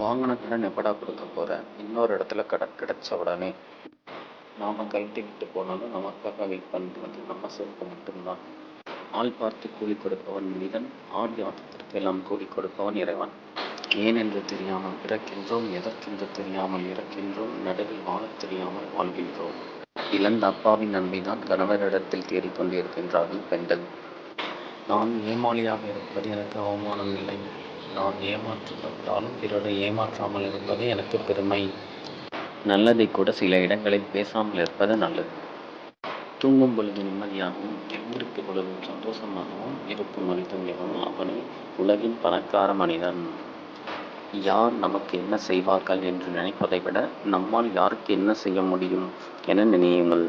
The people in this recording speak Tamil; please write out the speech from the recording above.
வாங்கின கடன் எப்படா கொடுக்க போற? இன்னொரு இடத்துல கடன் கிடைச்ச உடனே நாம கழட்டி விட்டு போனாலும் நமக்காக வெயிட் பண்ணுறது நம்ம சொர்க்கு மட்டும்தான். ஆள் பார்த்து கூலி கொடுப்பவன் மனிதன் ஆடி ஆட்டத்திற்கு எல்லாம் கூலி கொடுப்பவன் இறைவன். ஏன் என்று தெரியாமல் பிறக்கின்றோம் எதற்கென்று தெரியாமல் இறக்கின்றோம் நடுவில் வாழத் தெரியாமல் வாழ்கின்றோம். இழந்த அப்பாவின் நன்மைதான் கணவரிடத்தில் தேடிக்கொண்டிருக்கின்றார்கள் பெண்கள். நான் ஏமாளியாக இருப்பது எனக்கு அவமானம் இல்லை. நான் ஏமாற்றப்பட்டாலும் பிறரை ஏமாற்றாமல் இருப்பது எனக்கு பெருமை. நல்லதை கூட சில இடங்களில் பேசாமல் இருப்பது நல்லது. தூங்கும் பொழுது நிம்மதியாகவும் எழுந்திருக்கும் பொழுதும் சந்தோஷமாகவும் இருக்கும் மனிதன் எவனோ அவனை உலகின் பணக்கார மனிதன். யார் நமக்கு என்ன செய்வார்கள் என்று நினைப்பதை விட நம்மால் யாருக்கு என்ன செய்ய முடியும் என நினையுங்கள்.